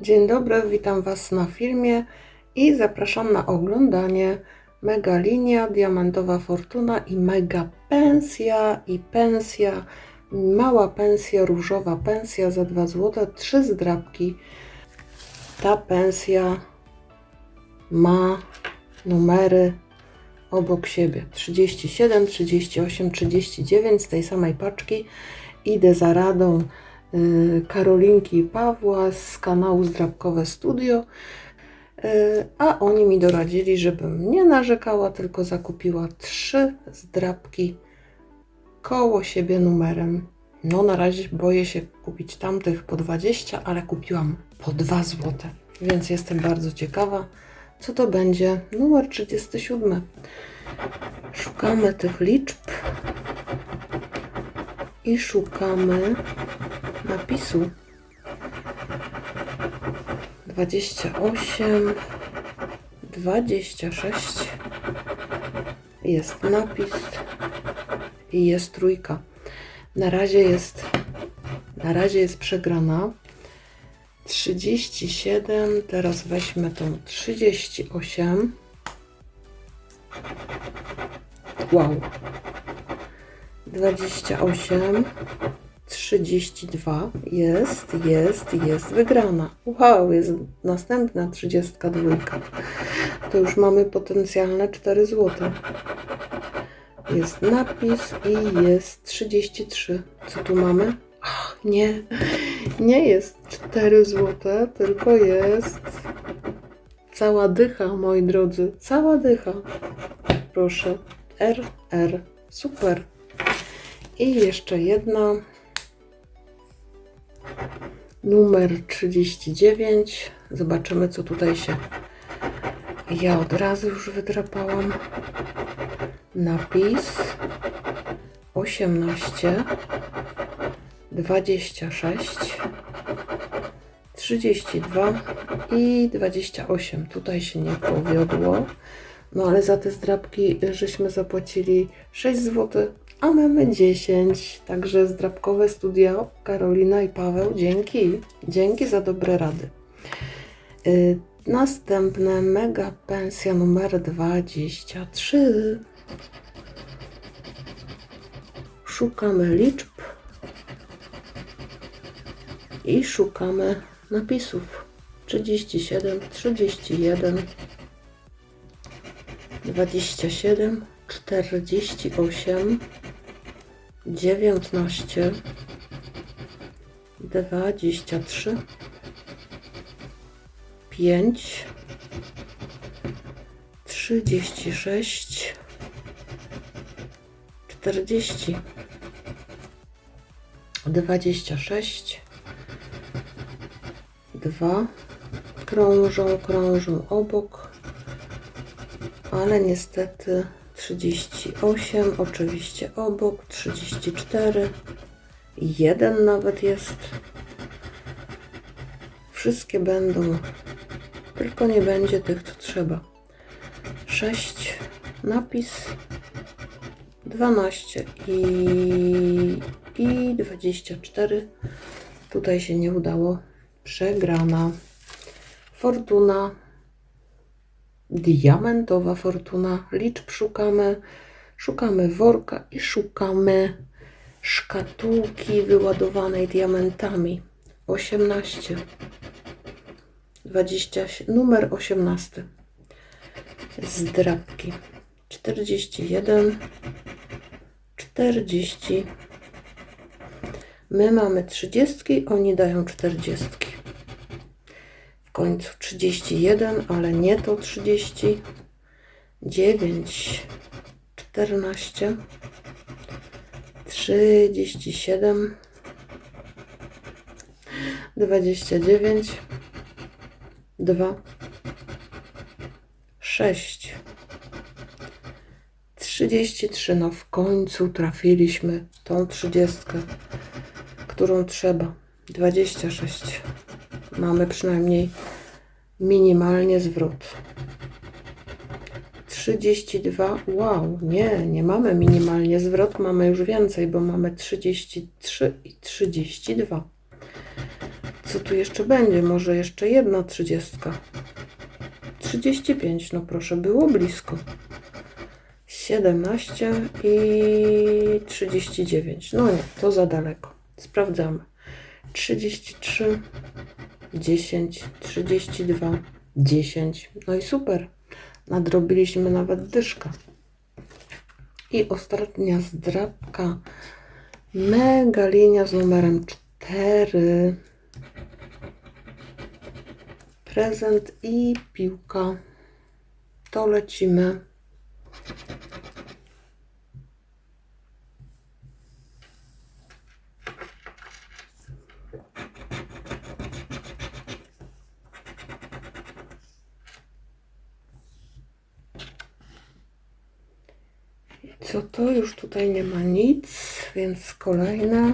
Dzień dobry, witam Was na filmie i zapraszam na oglądanie Mega Linia, Diamentowa Fortuna i Mega Pensja i Pensja, mała pensja, różowa pensja za 2 zł, 3 zdrabki. Ta pensja ma numery obok siebie 37, 38, 39 z tej samej paczki. Idę za radą Karolinki i Pawła z kanału Zdrabkowe Studio, y, a oni mi doradzili, żebym nie narzekała, tylko zakupiła trzy zdrabki koło siebie numerem. No na razie boję się kupić tamtych po 20, ale kupiłam po 2 zł, więc jestem bardzo ciekawa, co to będzie numer 37. Szukamy tych liczb i szukamy napisu. 28 26 jest napis i jest trójka. Na razie jest na razie jest przegrana. 37 teraz weźmy tą 38 wow. 28, 32, jest, jest, jest wygrana. Wow, jest następna 32. To już mamy potencjalne 4 zł. Jest napis i jest 33. Co tu mamy? Ach, nie, nie jest 4 zł, tylko jest cała dycha, moi drodzy. Cała dycha. Proszę. RR. Super. I jeszcze jedna. Numer 39. Zobaczymy, co tutaj się. Ja od razu już wydrapałam. Napis 18, 26, 32 i 28. Tutaj się nie powiodło. No ale za te zdrabki żeśmy zapłacili 6 zł, a mamy 10. Także zdrabkowe studia Karolina i Paweł, dzięki. Dzięki za dobre rady. Y, następne mega pensja numer 23. Szukamy liczb i szukamy napisów. 37, 31, 27, 48, 19, 23, 5, 36, 40, 26, 2, krążą, krążą obok ale niestety 38, oczywiście obok, 34, jeden nawet jest. Wszystkie będą, tylko nie będzie tych, co trzeba. 6, napis 12 i, i 24. Tutaj się nie udało. Przegrana. Fortuna diamentowa fortuna. Liczb szukamy, szukamy worka i szukamy szkatułki wyładowanej diamentami. 18, 20, numer 18. Zdrabki. 41, 40. My mamy 30, oni dają 40 w końcu 31, ale nie to 30, 9, 14, 37, 29, 2, 6, 33. No w końcu trafiliśmy tą 30, którą trzeba. 26 mamy przynajmniej minimalnie zwrot. 32, wow, nie, nie mamy minimalnie zwrot, mamy już więcej, bo mamy 33 i 32. co tu jeszcze będzie? Może jeszcze jedna trzydziestka. 35, no proszę, było blisko. 17 i 39. No nie, to za daleko. Sprawdzamy. 33, 10, 32, 10. No i super. Nadrobiliśmy nawet dyszkę. I ostatnia zdrabka. Mega linia z numerem 4. Prezent i piłka. To lecimy. Co to? Już tutaj nie ma nic, więc kolejne.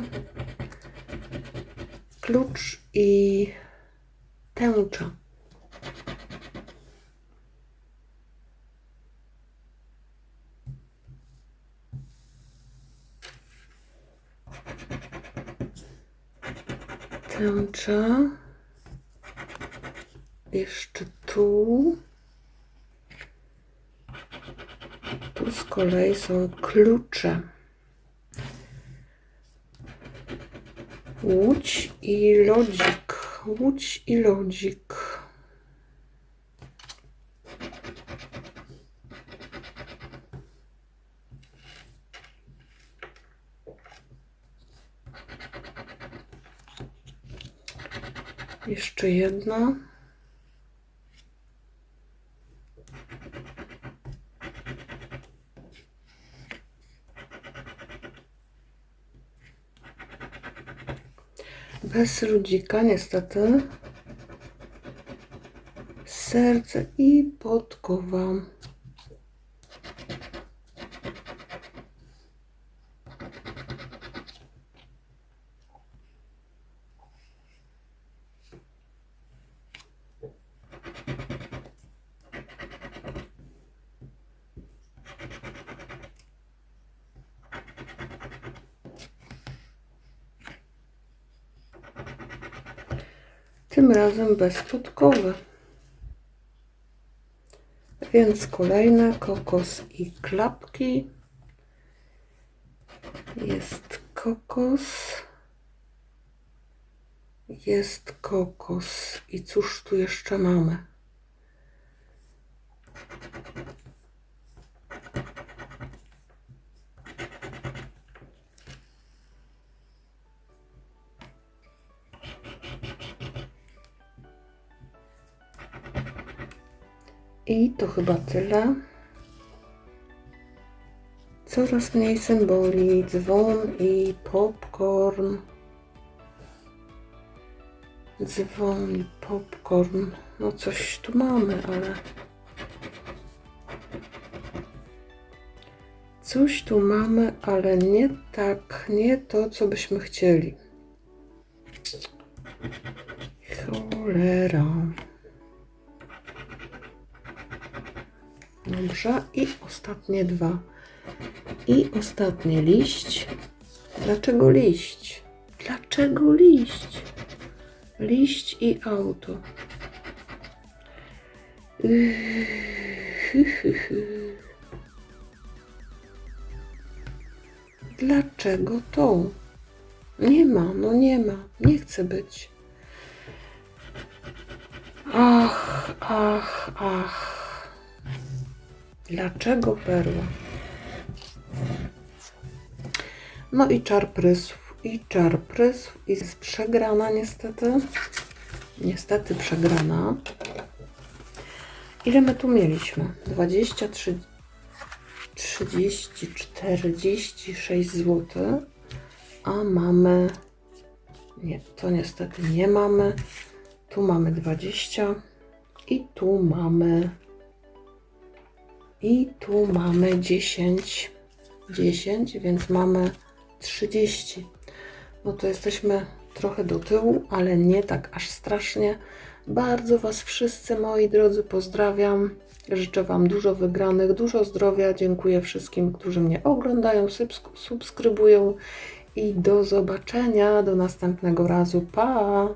Klucz i tęcza. Tęcza. Jeszcze tu. Tu z kolei są klucze. Łódź i lodzik. Łódź i lodzik. Jeszcze jedna. Bez ludzika niestety. Serce i podkowa. Tym razem bez podkowy. Więc kolejne kokos i klapki. Jest kokos. Jest kokos. I cóż tu jeszcze mamy? I to chyba tyle. Coraz mniej symboli, dzwon i popcorn. Dzwon i popcorn. No coś tu mamy, ale... Coś tu mamy, ale nie tak, nie to, co byśmy chcieli. Cholera. Dobrze. I ostatnie dwa. I ostatni liść. Dlaczego liść? Dlaczego liść? Liść i auto. Dlaczego to? Nie ma, no nie ma. Nie chce być. Ach, ach, ach. Dlaczego perła? No i czar prysł, i czar prysł, i jest przegrana niestety. Niestety przegrana. Ile my tu mieliśmy? 23, 30, 46 zł. A mamy... Nie, to niestety nie mamy. Tu mamy 20 i tu mamy i tu mamy 10, 10, więc mamy 30. No to jesteśmy trochę do tyłu, ale nie tak aż strasznie. Bardzo Was wszyscy, moi drodzy, pozdrawiam. Życzę Wam dużo wygranych, dużo zdrowia. Dziękuję wszystkim, którzy mnie oglądają, subskrybują i do zobaczenia, do następnego razu. Pa!